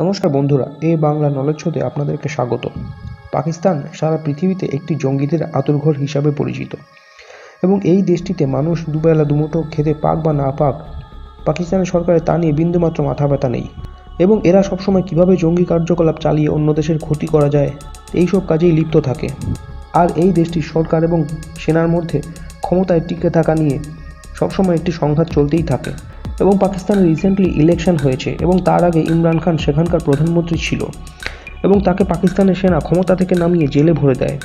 নমস্কার বন্ধুরা, এ বাংলা নলেজ শোতে আপনাদেরকে স্বাগত। পাকিস্তান সারা পৃথিবীতে একটি জঙ্গিদের আতুরঘর হিসাবে পরিচিত। এবং এই দেশটিতে মানুষ দুবেলা দুমুঠো খেতে পাক বা না পাক পাকিস্তানের সরকারের তা নিয়ে বিন্দুমাত্র মাথা ব্যথা নেই। এবং এরা সবসময় কীভাবে জঙ্গি কার্যকলাপ চালিয়ে অন্য দেশের ক্ষতি করা যায়, এইসব কাজেই লিপ্ত থাকে। আর এই দেশটির সরকার এবং সেনার মধ্যে ক্ষমতায় টিকে থাকা নিয়ে সবসময় একটি সংঘাত চলতেই থাকে। এবং পাকিস্তানে রিসেন্টলি ইলেকশন হয়েছে এবং তার আগে ইমরান খান সেখানকার প্রধানমন্ত্রী ছিল এবং তাকে পাকিস্তানের সেনা ক্ষমতা থেকে নামিয়ে জেলে ভরে দেয়।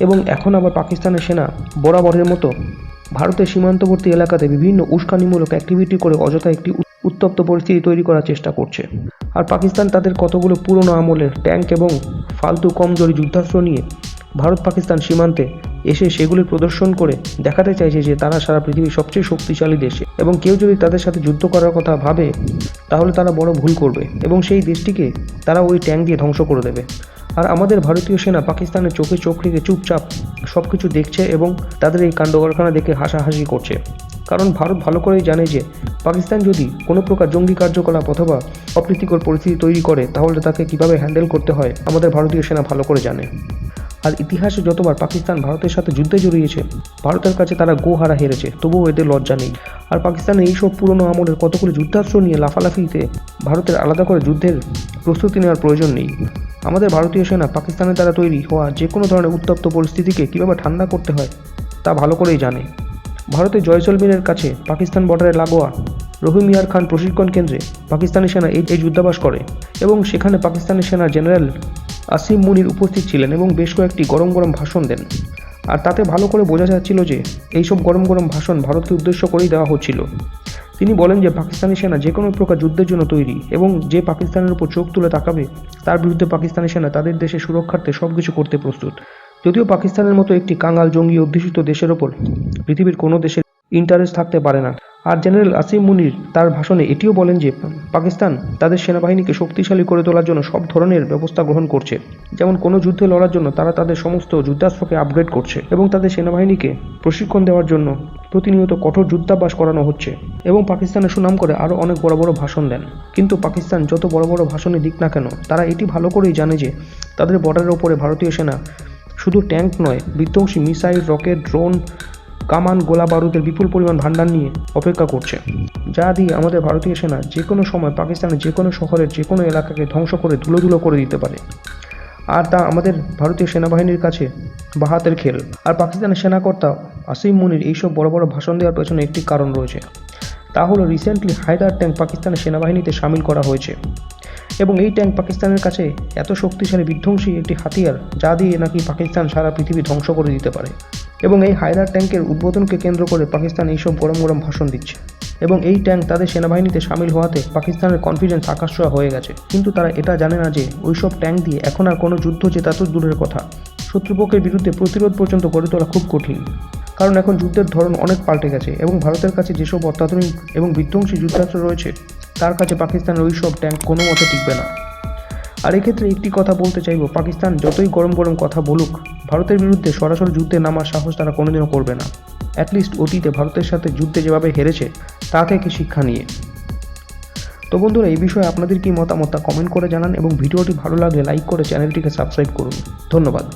এবং এখন আবার পাকিস্তানের সেনা বরাবরের মতো ভারতের সীমান্তবর্তী এলাকাতে বিভিন্ন উস্কানিমূলক অ্যাক্টিভিটি করে অযথা একটি উত্তপ্ত পরিস্থিতি তৈরি করার চেষ্টা করছে। আর পাকিস্তান তাদের কতগুলো পুরনো আমলের ট্যাঙ্ক এবং ফালতু কমজোরি যুদ্ধাস্ত্র নিয়ে ভারত পাকিস্তান সীমান্তে এসে সেগুলি প্রদর্শন করে দেখাতে চাইছে যে তারা সারা পৃথিবীর সবচেয়ে শক্তিশালী দেশ। এবং কেউ যদি তাদের সাথে যুদ্ধ করার কথা ভাবে, তাহলে তারা বড় ভুল করবে এবং সেই দেশটিকে তারা ওই ট্যাঙ্ক দিয়ে ধ্বংস করে দেবে। আর আমাদের ভারতীয় সেনা পাকিস্তানের চোখে চোখ রেখে চুপচাপ সব কিছু দেখছে এবং তাদের এই কাণ্ড কারখানা দেখে হাসাহাসি করছে। কারণ ভারত ভালো করেই জানে যে পাকিস্তান যদি কোনো প্রকার জঙ্গি কার্যকলাপ অথবা অপ্রীতিকর পরিস্থিতি তৈরি করে, তাহলে তাকে কীভাবে হ্যান্ডেল করতে হয়, আমাদের ভারতীয় সেনা ভালো করে জানে। আর ইতিহাসে যতবার পাকিস্তান ভারতের সাথে যুদ্ধে জড়িয়েছে, ভারতের কাছে তারা গোহারা হেরেছে, তবুও এদের লজ্জা নেই। আর পাকিস্তানের এইসব পুরনো আমলের কতগুলো যুদ্ধাস্ত্র নিয়ে লাফালাফিতে ভারতের আলাদা করে যুদ্ধের প্রস্তুতি নেওয়ার প্রয়োজন নেই। আমাদের ভারতীয় সেনা পাকিস্তানের দ্বারা তৈরি হওয়া যে কোনো ধরনের উত্তপ্ত পরিস্থিতিকে কীভাবে ঠান্ডা করতে হয়, তা ভালো করেই জানে। ভারতের জয়সলমীরের কাছে পাকিস্তান বর্ডারে লাগোয়া রহিমিয়ার খান প্রশিক্ষণ কেন্দ্রে পাকিস্তানি সেনা এই যুদ্ধাবাস করে এবং সেখানে পাকিস্তানি সেনা জেনারেল আসিম মুনির উপস্থিত ছিলেন এবং বেশ কয়েকটি গরম গরম ভাষণ দেন। আর তাতে ভালো করে বোঝা যাচ্ছিল যে, এইসব গরম গরম ভাষণ ভারতকে উদ্দেশ্য করেই দেওয়া হচ্ছিল। তিনি বলেন যে, পাকিস্তানি সেনা যে কোনো প্রকার যুদ্ধের জন্য তৈরি এবং যে পাকিস্তানের উপর চোখ তুলে তাকাবে, তার বিরুদ্ধে পাকিস্তানি সেনা তাদের দেশের সুরক্ষার্থে সব কিছু করতে প্রস্তুত। যদিও পাকিস্তানের মতো একটি কাঙাল জঙ্গি অধ্যুষিত দেশের ওপর পৃথিবীর কোনো দেশের ইন্টারেস্ট থাকতে পারে না। আর জেনারেল আসিম মুনির তার ভাষণে এটিও বলেন যে, পাকিস্তান তাদের সেনাবাহিনীকে শক্তিশালী করে তোলার জন্য সব ধরনের ব্যবস্থা গ্রহণ করছে। যেমন কোনো যুদ্ধে লড়ার জন্য তারা তাদের সমস্ত যুদ্ধাস্ত্রকে আপগ্রেড করছে এবং তাদের সেনাবাহিনীকে প্রশিক্ষণ দেওয়ার জন্য প্রতিনিয়ত কঠোর যুদ্ধাভ্যাস করানো হচ্ছে এবং পাকিস্তানের সুনাম করে আরও অনেক বড় বড় ভাষণ দেন। কিন্তু পাকিস্তান যত বড় বড় ভাষণে দিক না কেন, তারা এটি ভালো করেই জানে যে, তাদের বর্ডারের ওপরে ভারতীয় সেনা শুধু ট্যাঙ্ক নয়, বিধ্বংসী মিসাইল রকেট ড্রোন কামান, গোলা বারুদের বিপুল পরিমাণ ভান্ডার নিয়ে অপেক্ষা করছে। যা দিয়ে আমাদের ভারতীয় সেনা যে কোনো সময় পাকিস্তানের যে কোনো শহরের যে কোনো এলাকাকে ধ্বংস করে ধুলো ধুলো করে দিতে পারে। আর তা আমাদের ভারতীয় সেনাবাহিনীর কাছে বাহাতের খেল। আর পাকিস্তানের সেনাকর্তা আসিম মুনির এইসব বড় বড় ভাষণ দেওয়ার পেছনে একটি কারণ রয়েছে। তা হলো রিসেন্টলি হায়দার ট্যাঙ্ক পাকিস্তানের সেনাবাহিনীতে সামিল করা হয়েছে। এবং এই ট্যাঙ্ক পাকিস্তানের কাছে এত শক্তিশালী বিধ্বংসী একটি হাতিয়ার যা দিয়ে নাকি পাকিস্তান সারা পৃথিবী ধ্বংস করে দিতে পারে। এবং এই হায়দার ট্যাঙ্কের উদ্বোধনকে কেন্দ্র করে পাকিস্তান এইসব গরম গরম ভাষণ দিচ্ছে। এবং এই ট্যাঙ্ক তাদের সেনাবাহিনীতে সামিল হওয়াতে পাকিস্তানের কনফিডেন্স আকাশছোঁয়া হয়ে গেছে। কিন্তু তারা এটা জানে না যে ওইসব ট্যাঙ্ক দিয়ে এখন আর কোনো যুদ্ধ জেতা তো দূরের কথা। শত্রুপক্ষের বিরুদ্ধে প্রতিরোধ পর্যন্ত গড়ে তোলা খুব কঠিন। কারণ এখন যুদ্ধের ধরন অনেক পাল্টে গেছে এবং ভারতের কাছে যেসব অত্যাধুনিক এবং বিধ্বংসী যুদ্ধাস্ত্র রয়েছে, তার কাছে পাকিস্তানের ওই সব ট্যাঙ্ক কোনো মতে টিকবে না। আর এক্ষেত্রে একটি কথা বলতে চাইব। পাকিস্তান যতই গরম গরম কথা বলুক, ভারতের বিরুদ্ধে সরাসরি যুদ্ধে নামার সাহস তারা কোনোদিনও করবে না। অ্যাটলিস্ট অতীতে ভারতের সাথে যুদ্ধে যেভাবে হেরেছে, তা থেকে শিক্ষা নিয়ে। তো বন্ধুরা, এই বিষয়ে আপনাদের কি মতামত তা কমেন্ট করে জানান এবং ভিডিওটি ভালো লাগলে লাইক করে চ্যানেলটিকে সাবস্ক্রাইব করুন। ধন্যবাদ।